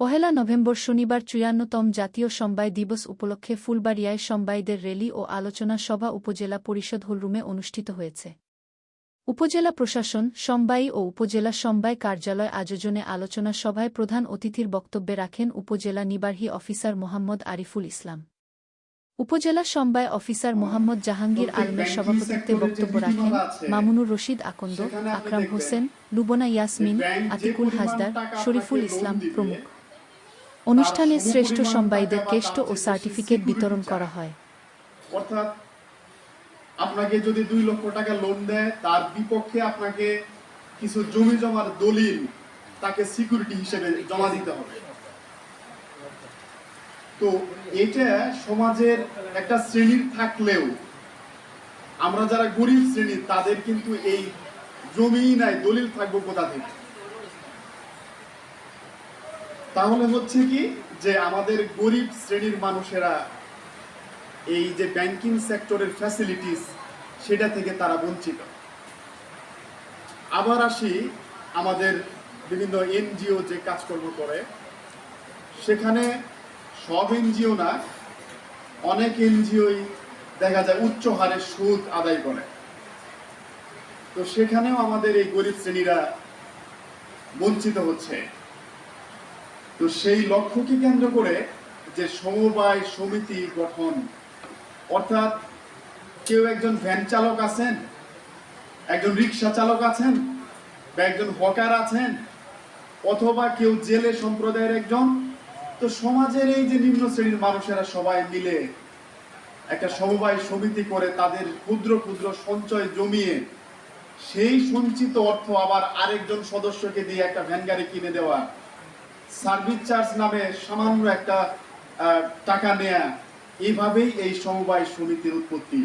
পহেলা November শনিবার চুয়ান্নতম জাতীয় সমবায় দিবস উপলক্ষে ফুলবাড়িয়ায় সমবায়দের র্যালি ও আলোচনা সভা উপজেলা পরিষদ হলরুমে অনুষ্ঠিত হয়েছে। উপজেলা প্রশাসন সমবায়ী ও উপজেলা সমবায় কার্যালয় আয়োজনে আলোচনা সভায় প্রধান অতিথির বক্তব্যে রাখেন উপজেলা নিবার্হী অফিসার মোহাম্মদ আরিফুল ইসলাম। উপজেলা সমবায় অফিসার মোহাম্মদ জাহাঙ্গীর আলমের সভাপতিত্বে বক্তব্য রাখেন মামুনুর রশিদ আকন্দ আকরাম হোসেন লুবনা ইয়াসমিন আতিকুল হাসদার শরীফুল ইসলাম প্রমুখ। অনুষ্ঠানে শ্রেষ্ঠ সমবায়ীদের কেষ্ট ও সার্টিফিকেট বিতরণ করা হয়। অর্থাৎ আপনাকে যদি দুই লক্ষ টাকা লোন দেয়, তার বিপক্ষে আপনাকে কিছু জমি জমার দলিল তাকে সিকিউরিটি হিসেবে জমা দিতে হবে। তো এটা সমাজের একটা শ্রেণির থাকলেও আমরা যারা গরিব শ্রেণির তাদের কিন্তু এই জমি নাই, দলিল থাকব কোথা থেকে? তাহলে হচ্ছে কি যে আমাদের গরিব শ্রেণির মানুষেরা এই যে ব্যাংকিং সেক্টরের ফ্যাসিলিটিস সেটা থেকে তারা বঞ্চিত। আবার আসি আমাদের বিভিন্ন এনজিও যে কাজকর্ম করে, সেখানে সব এনজিও না, অনেক এনজিওই দেখা যায় উচ্চ হারে সুদ আদায় করে। তো সেখানেও আমাদের এই গরিব শ্রেণীরা বঞ্চিত হচ্ছে। তো সেই লক্ষ্যকে কেন্দ্র করে যে সমবায় সমিতি গঠন, অর্থাৎ কেউ একজন ভ্যান চালক আছেন, একজন রিক্সা চালক আছেন, বা একজন হকার আছেন, অথবা কেউ জেলে সম্প্রদায়ের একজন, তো সমাজের এই যে নিম্ন শ্রেণির মানুষেরা সবাই মিলে একটা সমবায় সমিতি করে তাদের ক্ষুদ্র ক্ষুদ্র সঞ্চয় জমিয়ে সেই সঞ্চিত অর্থ আবার আরেকজন সদস্যকে দিয়ে একটা ভ্যান গাড়ি কিনে দেওয়া সার্ভিস চার্জ নামে সামান্য একটা টাকা নেয়া। এইভাবেই এই সমবায় সমিতির উৎপত্তি।